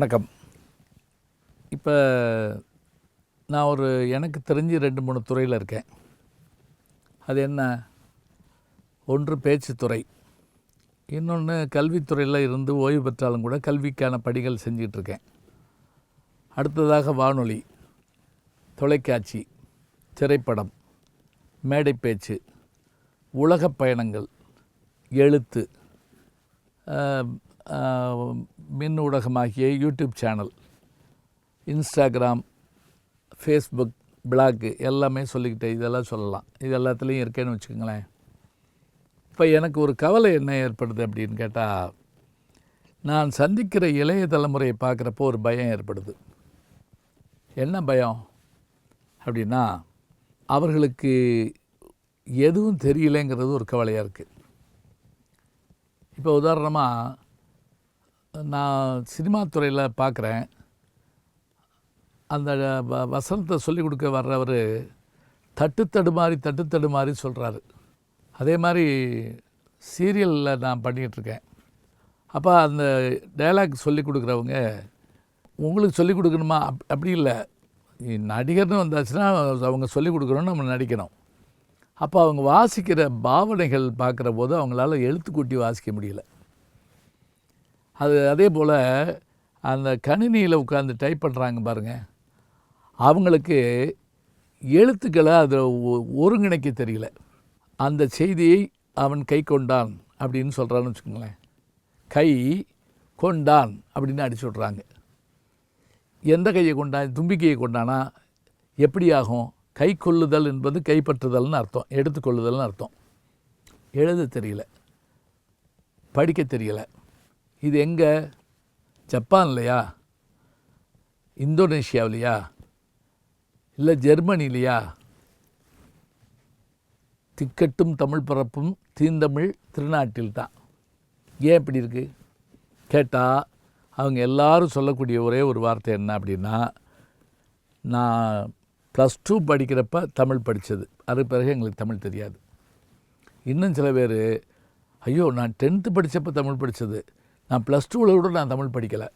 வணக்கம். இப்போ நான் ஒரு எனக்கு தெரிஞ்சு ரெண்டு மூணு துறையில் இருக்கேன். அது என்ன? ஒன்று பேச்சுத்துறை. இன்னொன்று கல்வித்துறையில் இருந்து ஓய்வு பெற்றாலும் கூட கல்விக்கான படிகள் செஞ்சிகிட்ருக்கேன் அடுத்ததாக வானொலி தொலைக்காட்சி திரைப்படம் மேடை பேச்சு உலகப் பயணங்கள் எழுத்து மின் ஊடகமாகிய YouTube channel Instagram Facebook blog எல்லாமே சொல்லிக்கிட்டே இதெல்லாம் சொல்லலாம். இது எல்லாத்துலேயும் இருக்கேன்னு வச்சுக்கோங்களேன். இப்போ எனக்கு ஒரு கவலை என்ன ஏற்படுது அப்படின்னு கேட்டால் நான் சந்திக்கிற இளைய தலைமுறையை பார்க்குறப்போ ஒரு பயம் ஏற்படுது. என்ன பயம்? அப்படின்னா அவர்களுக்கு எதுவும் தெரியலங்கிறது ஒரு கவலையாக இருக்குது இப்போ உதாரணமாக நான் சினிமா துறையில் பார்க்குறேன் அந்த வ- வசனத்தை சொல்லிக் கொடுக்க வர்றவர் தட்டு தடுமாறி தட்டு தடுமாறி சொல்கிறாரு அதே மாதிரி சீரியலில் நான் பண்ணிகிட்ருக்கேன் அப்போ அந்த டைலாக் சொல்லி கொடுக்குறவங்க உங்களுக்கு சொல்லிக் கொடுக்கணுமா? அப் அப்படி இல்லை. நடிகர்னு வந்தாச்சுன்னா அவங்க சொல்லிக் கொடுக்குறோன்னு நம்ம நடிக்கணும். அப்போ அவங்க வாசிக்கிற பாவனைகள் பார்க்குற போது அவங்களால எழுத்து கூட்டி வாசிக்க முடியல. அது அதே போல் அந்த கணினியில் உட்காந்து டைப் பண்ணுறாங்க பாருங்கள் அவங்களுக்கு எழுத்துக்களை அதை ஒ- ஒருங்கிணைக்க தெரியல. அந்த செய்தியை அவன் கை கொண்டான் அப்படின்னு சொல்கிறான்னு வச்சுக்கோங்களேன். கை கொண்டான் அப்படின்னு அடிச்சு விட்றாங்க. எந்த கையை கொண்டான் தும்பிக்கையை கொண்டானா எப்படி ஆகும் கை கொள்ளுதல் என்பது கைப்பற்றுதல்னு அர்த்தம் எடுத்துக்கொள்ளுதல்னு அர்த்தம். எழுத தெரியல படிக்க தெரியலை. இது எங்கே? ஜப்பான்லையா? இந்தோனேஷியாவிலையா? இல்லை ஜெர்மனிலையா? திக்கட்டும் தமிழ் பரப்பும் தீந்தமிழ் திருநாட்டில் தான் ஏன் இப்படி இருக்குது கேட்டால் அவங்க எல்லாரும் சொல்லக்கூடிய ஒரே ஒரு வார்த்தை என்ன அப்படின்னா நான் ப்ளஸ் டூ படிக்கிறப்ப தமிழ் படித்தது அது பிறகு எங்களுக்கு தமிழ் தெரியாது. இன்னும் சில பேர் ஐயோ நான் டென்த்து படித்தப்போ தமிழ் படித்தது நான் ப்ளஸ் டூவில் கூட நான் தமிழ் படிக்கலை.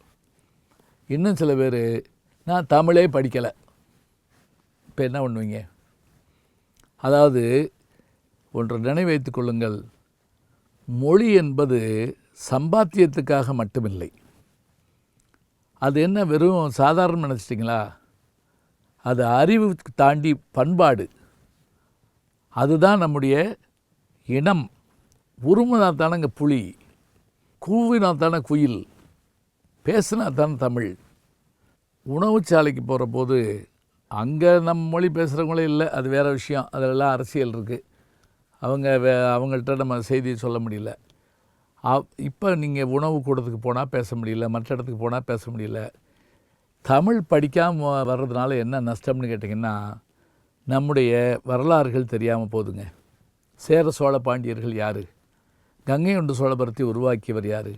இன்னும் சில பேர் நான் தமிழே படிக்கலை. இப்போ என்ன பண்ணுவீங்க? அதாவது ஒன்று நினைவைத்துக் கொள்ளுங்கள். மொழி என்பது சம்பாத்தியத்துக்காக மட்டுமில்லை. அது என்ன வெறும் சாதாரணம் நினச்சிட்டிங்களா? அது அறிவு தாண்டி பண்பாடு. அதுதான் நம்முடைய இனம். உருமுனா தானங்க புலி. கூவினா தானே குயில் பேசுனா தானே தமிழ். உணவுச்சாலைக்கு போகிற போது அங்கே நம்ம மொழி பேசுகிறவங்களே இல்லை அது வேறு விஷயம் அதிலெல்லாம் அரசியல் இருக்குது அவங்க வே அவங்கள்ட்ட நம்ம செய்தியை சொல்ல முடியல. இப்போ நீங்கள் உணவு கூடத்துக்கு போனால் பேச முடியல மற்ற இடத்துக்கு போனால் பேச முடியல. தமிழ் படிக்காமல் வர்றதுனால என்ன நஷ்டம்னு கேட்டிங்கன்னா நம்முடைய வரலாறுகள் தெரியாமல் போதுங்க. சேர சோழ பாண்டியர்கள் யார்? கங்கை கொண்ட சோழபுரத்தை உருவாக்கியவர் யார்?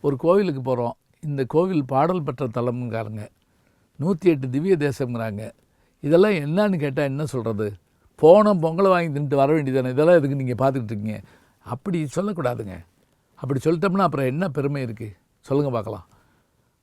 ஒரு கோவிலுக்கு போகிறோம் இந்த கோவில் பாடல் பெற்ற தலம்ங்கிறாங்க. நூற்றி எட்டு திவ்ய தேசம்ங்கிறாங்க. இதெல்லாம் என்னன்னு கேட்டால் என்ன சொல்கிறது போனோம் பொங்கலை வாங்கி தின்ட்டு வர வேண்டியதானே இதெல்லாம் எதுக்கு நீங்கள் பார்த்துக்கிட்டு இருக்கீங்க? அப்படி சொல்லக்கூடாதுங்க. அப்படி சொல்லிட்டோம்னா அப்புறம் என்ன பெருமை இருக்குது சொல்லுங்கள் பார்க்கலாம்.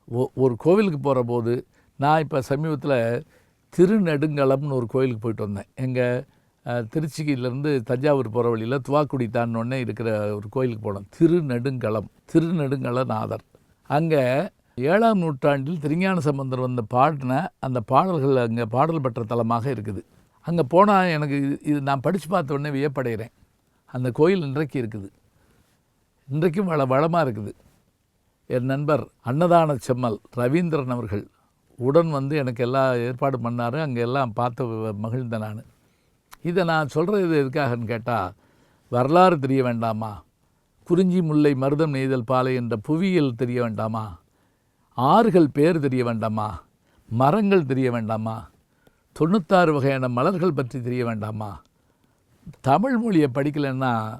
ஒ ஒரு கோவிலுக்கு போகிற போது நான் இப்போ சமீபத்தில் திருநெடுங்கலம்னு ஒரு கோயிலுக்கு போயிட்டு வந்தேன். எங்கள் திருச்சியிலேருந்து தஞ்சாவூர் போகிற வழியில் துவாக்குடி தாண்டோடனே இருக்கிற ஒரு கோயிலுக்கு போனோம். திருநெடுங்களம் திருநெடுங்களநாதர் அங்கே ஏழாம் நூற்றாண்டில் திருஞான சம்பந்தர் வந்து பாடின அந்த பாடல்கள் அங்கே பாடல் பெற்ற தலமாக இருக்குது. அங்கே போனால் எனக்கு இது நான் படித்து பார்த்த உடனே வியப்படைகிறேன். அந்த கோயில் இன்றைக்கு இருக்குது. இன்றைக்கும் வள வளமாக இருக்குது. என் நண்பர் அன்னதான செம்மல் ரவீந்திரன் அவர்கள் உடன் வந்து எனக்கு எல்லா ஏற்பாடு பண்ணார். அங்கே எல்லாம் பார்த்து வ- நான். இதை நான் சொல்கிறது எதுக்காகன்னு கேட்டால் வரலாறு தெரிய வேண்டாமா? குறிஞ்சி முல்லை மருதம் நெய்தல் பாலை என்ற புவியியல் தெரிய வேண்டாமா? ஆறுகள் பேர் தெரிய வேண்டாமா? மரங்கள் தெரிய வேண்டாமா? தொண்ணூத்தாறு வகையான மலர்கள் பற்றி தெரிய வேண்டாமா? தமிழ் மொழியை படிக்கலைன்னா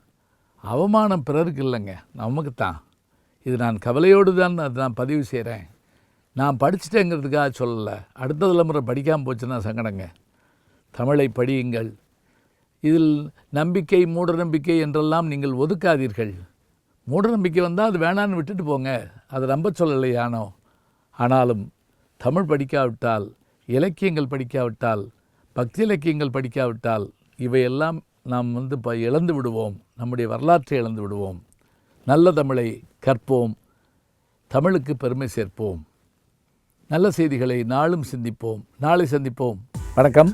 அவமானம் பிறருக்கு இல்லைங்க. நமக்கு தான் இது நான் கவலையோடு தான் அது நான் பதிவு செய்கிறேன் நான் படிச்சிட்டேங்கிறதுக்காக சொல்லலை. அடுத்த தலைமுறை படிக்காமல் போச்சுன்னா சங்கடங்க. தமிழை படியுங்கள். இதில் நம்பிக்கை மூடநம்பிக்கை என்றெல்லாம் நீங்கள் ஒதுக்காதீர்கள். மூடநம்பிக்கை வந்தால் அது வேணான்னு விட்டுட்டு போங்க. அதை நம்ப சொல்லலையானோ ஆனாலும் தமிழ் படிக்காவிட்டால் இலக்கியங்கள் படிக்காவிட்டால் பக்தி இலக்கியங்கள் படிக்காவிட்டால் இவையெல்லாம் நாம் வந்து ப இழந்து விடுவோம். நம்முடைய வரலாற்றை இழந்து விடுவோம். நல்ல தமிழை கற்போம். தமிழுக்கு பெருமை சேர்ப்போம். நல்ல செய்திகளை நாளும் சிந்திப்போம். நாளை சந்திப்போம். வணக்கம்.